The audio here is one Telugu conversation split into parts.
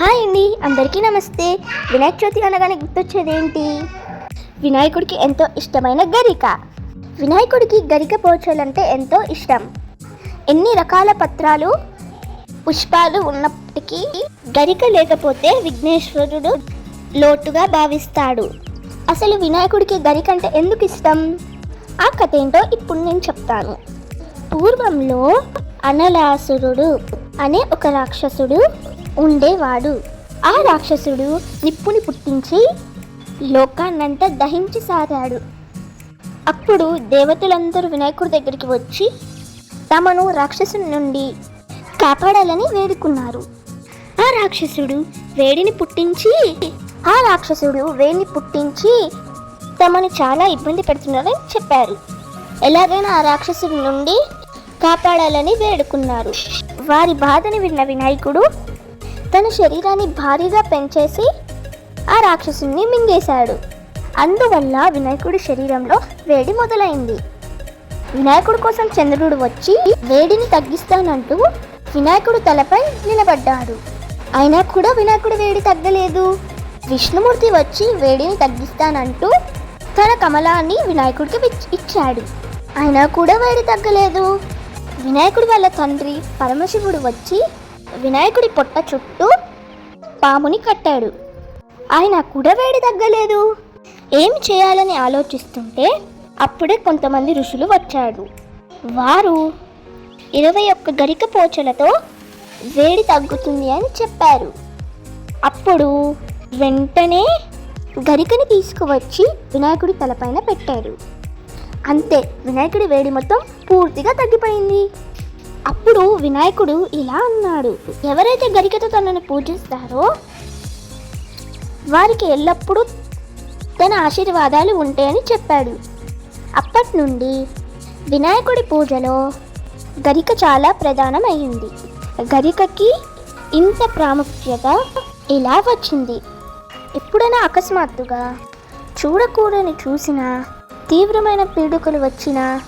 హాయ్ అండి అందరికీ నమస్తే. వినాయక చవితి అనగానే గుర్తొచ్చేది ఏంటి వినాయకుడికి ఎంతో ఇష్టమైన గరిక. వినాయకుడికి గరిక పోచలంటే ఎంతో ఇష్టం. ఎన్ని రకాల పత్రాలు పుష్పాలు ఉన్నప్పటికీ గరిక లేకపోతే విఘ్నేశ్వరుడు లోటుగా భావిస్తాడు. అసలు వినాయకుడికి గరిక అంటే ఎందుకు ఇష్టం? ఆ కథ ఏంటో ఇప్పుడు నేను చెప్తాను. పూర్వంలో అనలాసురుడు అనే ఒక రాక్షసుడు ఉండేవాడు. ఆ రాక్షసుడు నిప్పుని పుట్టించి లోకాన్నంతా దహించి సారాడు. అప్పుడు దేవతలందరూ వినాయకుడి దగ్గరికి వచ్చి తమను రాక్షసుని నుండి కాపాడాలని వేడుకున్నారు. ఆ రాక్షసుడు వేడిని పుట్టించి ఆ రాక్షసుడు వేడిని పుట్టించి తమను చాలా ఇబ్బంది పెడుతున్నారని చెప్పారు. ఎలాగైనా ఆ రాక్షసుడి నుండి కాపాడాలని వేడుకున్నారు. వారి బాధను విన్న వినాయకుడు తన శరీరాన్ని భారీగా పెంచేసి ఆ రాక్షసుని మింగేశాడు. అందువల్ల వినాయకుడి శరీరంలో వేడి మొదలైంది. వినాయకుడి కోసం చంద్రుడు వచ్చి వేడిని తగ్గిస్తానంటూ వినాయకుడు తలపై నిలబడ్డాడు. అయినా కూడా వినాయకుడి వేడి తగ్గలేదు. విష్ణుమూర్తి వచ్చి వేడిని తగ్గిస్తానంటూ తన కమలాన్ని వినాయకుడికి ఇచ్చాడు. అయినా కూడా వేడి తగ్గలేదు. వినాయకుడి వాళ్ళ తండ్రి పరమశివుడు వచ్చి వినాయకుడి పొట్ట చుట్టూ పాముని కట్టాడు. ఆయన కూడా వేడి తగ్గలేదు. ఏం చేయాలని ఆలోచిస్తుంటే అప్పుడే కొంతమంది ఋషులు వచ్చాడు వారు ఇరవై ఒక్క గరిక పోచలతో వేడి తగ్గుతుంది అని చెప్పారు. అప్పుడు వెంటనే గరికని తీసుకువచ్చి వినాయకుడి తలపైన పెట్టారు. అంతే వినాయకుడి వేడి మొత్తం పూర్తిగా తగ్గిపోయింది. అప్పుడు వినాయకుడు ఇలా అన్నాడు. ఎవరైతే గరికతో తనను పూజిస్తారో వారికి ఎల్లప్పుడూ తన ఆశీర్వాదాలు ఉంటాయని చెప్పాడు. అప్పటి నుండి వినాయకుడి పూజలో గరిక చాలా ప్రధానమైంది. గరికకి ఇంత ప్రాముఖ్యత ఇలా వచ్చింది. ఎప్పుడైనా అకస్మాత్తుగా చూడకూడని చూసిన తీవ్రమైన పీడుకలు వచ్చినా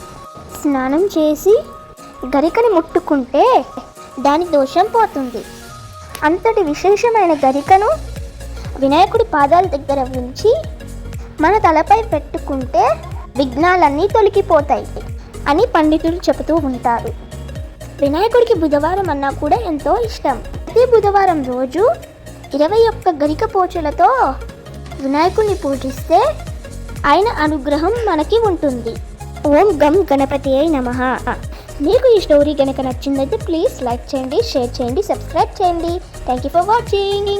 స్నానం చేసి గరికని ముట్టుకుంటే దాని దోషం పోతుంది. అంతటి విశేషమైన గరికను వినాయకుడి పాదాల దగ్గర ఉంచి మన తలపై పెట్టుకుంటే విఘ్నాలన్నీ తొలగిపోతాయి అని పండితులు చెబుతూ ఉంటారు. వినాయకుడికి బుధవారం అన్నా కూడా ఎంతో ఇష్టం. ప్రతి బుధవారం రోజు ఇరవై ఒక్క గరిక పోచలతో వినాయకుడిని పూజిస్తే ఆయన అనుగ్రహం మనకి ఉంటుంది. ఓం గం గణపతి అయి నమ. మీకు ఈ స్టోరీ కనుక నచ్చిందైతే ప్లీజ్ లైక్ చేయండి షేర్ చేయండి సబ్స్క్రైబ్ చేయండి. Thank you for watching